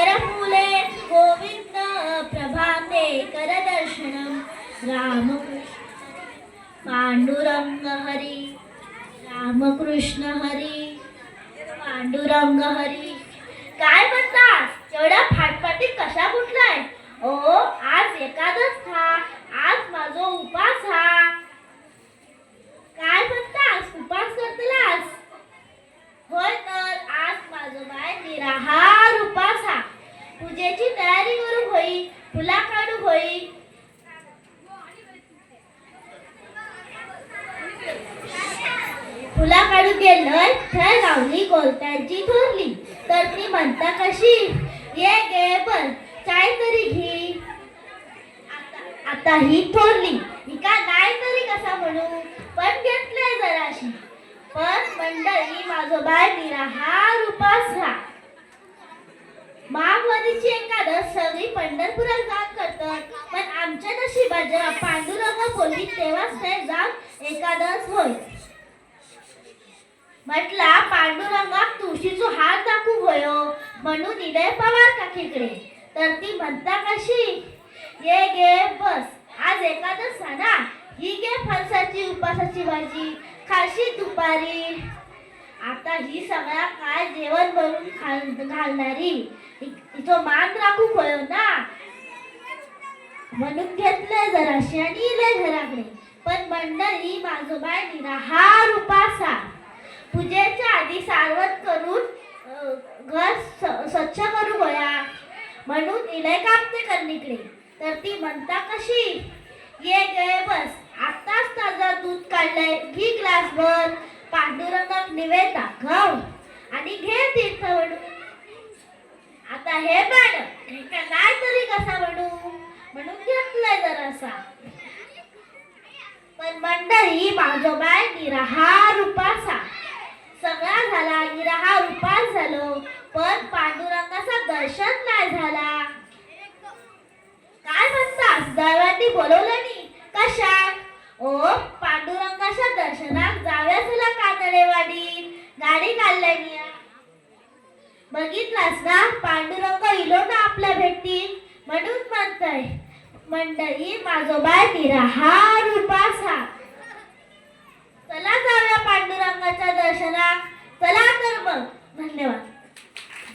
करमुले गोविंद प्रभाते करदर्शनं। रामकृष्ण पांडुरंग हरी रामकृष्ण हरी पांडुरंग हरी। काय म्हणतात? एवढा फाटफाटीत कशा कुठलाय ओ आज एकादश हा आज माझो उपास हा काय म्हणतास उपास करतलास होय तर आज माझो बाय निराहार उपास हा पूजेची तयारी करू होई फुला काढू होई. फुला काढू गेलोय थंय गावली कोलत्यांची थोरली तर ती म्हणता कशी? ये गे बर काय तरी घे. आता- ही थोरली ही का नाही तरी कसा म्हणू? पण घेतलंय जराशी. पण मंडळी माझो बाय निराहार उपास राहा. माघवारीची एकादश सगळी पंढरपुरात जात करतात पण आमच्या नशिबात जेव्हा पांडुरंग बोलली तेव्हाच ते जात एकादश होय. म्हटला पांडुरंगा तुळशीचो हात दाखवू होयो हो. म्हणून इले पवार काकीकडे. तर ती म्हणता कशी? ये गे बस. आज एकादश हा ही गे फणसाची उपासाची भाजी. खाशी दुपारी. आता ही सगळा काय जेवण भरून खाल घालणारी? हि- मान राखू होयो ना. म्हणून घेतलंय जराशी आणि इले घराकडे. पण मंडळी माझो बाय निराहार उपासा. पूजेच्या आधी सारवत करून घर स्वच्छ करू गोया म्हणून इलय कापते करणीकडे. तर ती म्हणता कशी? ये गय बस आता ताजा दूध काढलंय घी ग्लासभर पांडुरंगाक निवेदा खाऊ आणि घे तीर्थ म्हणू आता हे मॅडम काय तरी कसा म्हणू म्हणून घेतलंय जरासा. पण मंडळी माझो बाय निराहार उपासा सगळा झाला निराहार उपास झालो. पण पांडुरंगाचा दर्शन नाही झाला. काय म्हणतास दैवांनी बोलवलं नाही. कशा? ओ पांडुरंगाच्या दर्शनात जाव्या तुला कातडेवाडी. गाडी काढल्यानी बघितलास ना? पांडुरंग इलो ना आपल्या भेटतील म्हणून म्हणतय मंडळी माझो बाय निराहार उपासा. चला जाऊया पांडुरंगाच्या दर्शनात. चला तर मग. धन्यवाद.